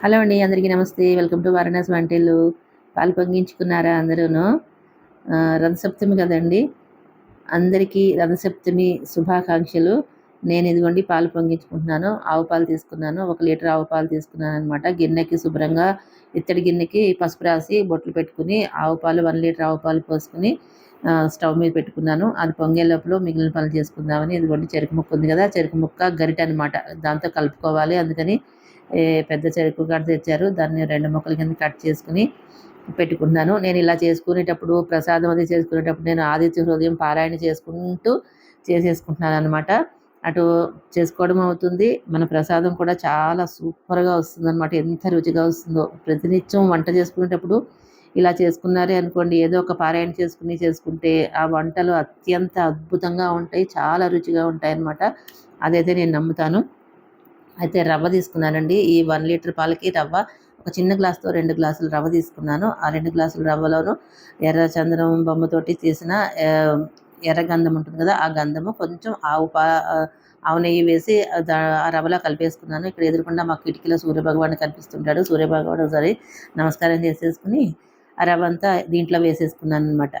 Hello అండి అందరికీ నమస్తే. వెల్కమ్ టు వారణాసి వంటలు. పాలు పొంగించుకున్నారా అందరూను? రథసప్తమి కదండి. అందరికీ రథసప్తమి శుభాకాంక్షలు. నేను ఇదిగోండి పాలు పొంగించుకుంటున్నాను. ఆవు పాలు తీసుకున్నాను. ఒక లీటర్ ఆవు పాలు తీసుకున్నాను అనమాట గిన్నెకి శుభ్రంగా ఇత్తడి గిన్నెకి పసుపు రాసి బొట్లు పెట్టుకుని ఆవు పాలు వన్ లీటర్ ఆవు పాలు పోసుకుని స్టవ్ మీద పెట్టుకున్నాను. అది పొంగే లోపల మిగిలిన పనులు చేసుకుందామని ఇదిగోండి చెరుకు ముక్క ఉంది కదా చెరుకు ముక్క గరిట అనమాట దాంతో కలుపుకోవాలి. అందుకని పెద్ద చెరుకు గడ్డ తెచ్చారు. దాన్ని రెండు ముక్కల కింద కట్ చేసుకుని పెట్టుకున్నాను నేను ఇలా చేసుకునేటప్పుడు ప్రసాదం అది చేసుకునేటప్పుడు నేను ఆదిత్య హృదయం పారాయణ చేసుకుంటూ చేసేసుకుంటున్నాను అనమాట అటు చేసుకోవడం అవుతుంది. మన ప్రసాదం కూడా చాలా సూపర్గా వస్తుంది అనమాట ఎంత రుచిగా వస్తుందో. ప్రతినిత్యం వంట చేసుకునేటప్పుడు ఇలా చేసుకున్నారే అనుకోండి. ఏదో ఒక పారాయణ చేసుకుని చేసుకుంటే ఆ వంటలు అత్యంత అద్భుతంగా ఉంటాయి. చాలా రుచిగా ఉంటాయి అనమాట అదైతే నేను నమ్ముతాను. అయితే రవ్వ తీసుకున్నానండి. ఈ వన్ లీటర్ పాలకి రవ్వ ఒక చిన్న గ్లాస్తో రెండు గ్లాసులు రవ్వ తీసుకున్నాను. ఆ రెండు గ్లాసుల రవ్వలోను ఎర్ర చందనం బొమ్మతోటి తీసిన ఎర్ర గంధం ఉంటుంది కదా ఆ గంధము కొంచెం ఆవు పా ఆవు నెయ్యి వేసి ఆ రవ్వలో కలిపేసుకున్నాను. ఇక్కడ ఎదురుకుండా మా కిటికీలో సూర్యభగవాన్ కనిపిస్తుంటాడు. సూర్యభగవాన్ ఒకసారి నమస్కారం చేసేసుకుని ఆ రవ్వ అంతా దీంట్లో వేసేసుకున్నాను అనమాట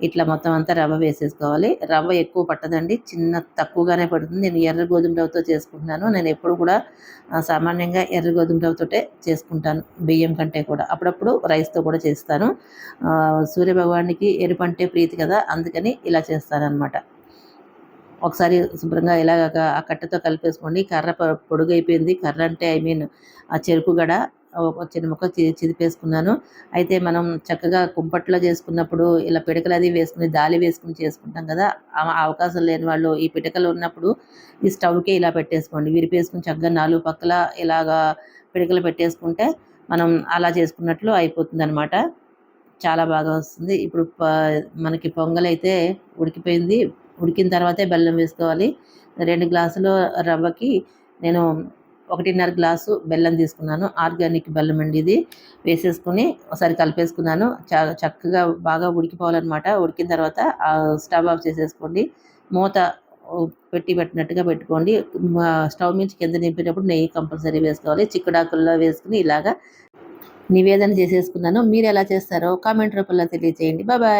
ఇట్లా మొత్తం అంతా రవ్వ వేసేసుకోవాలి. రవ్వ ఎక్కువ పట్టదండి. చిన్న తక్కువగానే పడుతుంది. నేను ఎర్ర గోధుమ రవ్వతో చేసుకుంటున్నాను. నేను ఎప్పుడు కూడా సామాన్యంగా ఎర్ర గోధుమ రవ్వతోటే చేసుకుంటాను. బియ్యం కంటే కూడా. అప్పుడప్పుడు రైస్తో కూడా చేస్తాను. సూర్యభగవానికి ఎరుపంటే ప్రీతి కదా అందుకని ఇలా చేస్తానన్నమాట. ఒకసారి శుభ్రంగా ఇలాగ ఆ కట్టెతో కలిపేసుకోండి. కర్ర పొడుగైపోయింది. కర్ర అంటే ఐ మీన్ ఆ చెరుకు గడ చిన్న ముక్క చిదిపేసుకున్నాను. అయితే మనం చక్కగా కుంపట్లో చేసుకున్నప్పుడు ఇలా పిడకలు అది వేసుకుని దాలి వేసుకుని చేసుకుంటాం కదా అవకాశం లేని వాళ్ళు ఈ పిడకలు ఉన్నప్పుడు ఈ స్టవ్కి ఇలా పెట్టేసుకోండి. విరిపేసుకుని చక్కగా నాలుగు పక్కల ఇలాగా పిడకలు పెట్టేసుకుంటే మనం అలా చేసుకున్నట్లు అయిపోతుంది అనమాట చాలా బాగా వస్తుంది. ఇప్పుడు మనకి పొంగల్ అయితే ఉడికిపోయింది. ఉడికిన తర్వాతే బెల్లం వేసుకోవాలి. రెండు గ్లాసులు రవ్వకి నేను ఒకటిన్నర గ్లాసు బెల్లం తీసుకున్నాను. ఆర్గానిక్ బెల్లం అండి ఇది. వేసేసుకుని ఒకసారి కలిపేసుకున్నాను. చక్కగా బాగా ఉడికిపోవాలన్నమాట. ఉడికిన తర్వాత స్టవ్ ఆఫ్ చేసేసుకోండి. మూత పెట్టి పెట్టినట్టుగా పెట్టుకోండి. స్టవ్ మీద కింద నింపినప్పుడు నెయ్యి కంపల్సరీ వేసుకోవాలి. చిక్కుడాకుల్లో వేసుకుని ఇలాగా నివేదన చేసేసుకున్నాను. మీరు ఎలా చేస్తారో కామెంట్ రూపంలో తెలియజేయండి బాబాయ్